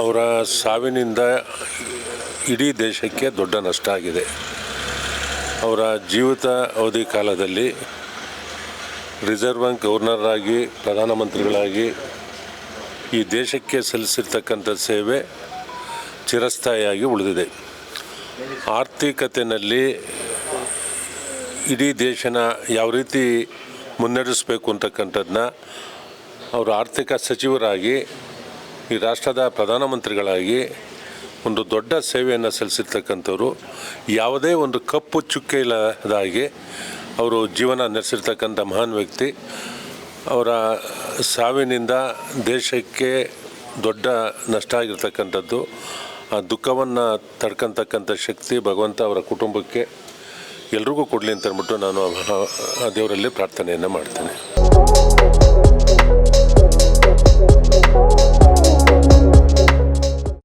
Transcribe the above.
ಅವರ ಸಾವಿನಿಂದ ಇಡೀ ದೇಶಕ್ಕೆ ದೊಡ್ಡ ನಷ್ಟ ಆಗಿದೆ. ಅವರ ಜೀವಿತ ಅವಧಿ ಕಾಲದಲ್ಲಿ ರಿಸರ್ವ್ ಬ್ಯಾಂಕ್ ಗವರ್ನರ್ ಆಗಿ ಪ್ರಧಾನಮಂತ್ರಿಗಳಾಗಿ ಈ ದೇಶಕ್ಕೆ ಸಲ್ಲಿಸಿರ್ತಕ್ಕಂಥ ಸೇವೆ ಚಿರಸ್ಥಾಯಿಯಾಗಿ ಉಳಿದಿದೆ. ಆರ್ಥಿಕತೆಯಲ್ಲಿ ಇಡೀ ದೇಶನ ಯಾವ ರೀತಿ ಮುನ್ನಡೆಸಬೇಕು ಅಂತಕ್ಕಂಥದ್ದನ್ನ ಅವರು ಆರ್ಥಿಕ ಸಚಿವರಾಗಿ ಈ ರಾಷ್ಟ್ರದ ಪ್ರಧಾನಮಂತ್ರಿಗಳಾಗಿ ಒಂದು ದೊಡ್ಡ ಸೇವೆಯನ್ನು ಸಲ್ಲಿಸಿರ್ತಕ್ಕಂಥವ್ರು, ಯಾವುದೇ ಒಂದು ಕಪ್ಪು ಚುಕ್ಕೆ ಇಲ್ಲದಾಗಿ ಅವರು ಜೀವನ ನಡೆಸಿರ್ತಕ್ಕಂಥ ಮಹಾನ್ ವ್ಯಕ್ತಿ. ಅವರ ಸಾವಿನಿಂದ ದೇಶಕ್ಕೆ ದೊಡ್ಡ ನಷ್ಟ ಆಗಿರ್ತಕ್ಕಂಥದ್ದು. ಆ ದುಃಖವನ್ನು ತಡ್ಕಂತಕ್ಕಂಥ ಶಕ್ತಿ ಭಗವಂತ ಅವರ ಕುಟುಂಬಕ್ಕೆ ಎಲ್ರಿಗೂ ಕೊಡಲಿ ಅಂತ ಅಂದ್ಬಿಟ್ಟು ನಾನು ಆ- ದೇವರಲ್ಲಿ ಪ್ರಾರ್ಥನೆಯನ್ನು ಮಾಡ್ತೇನೆ.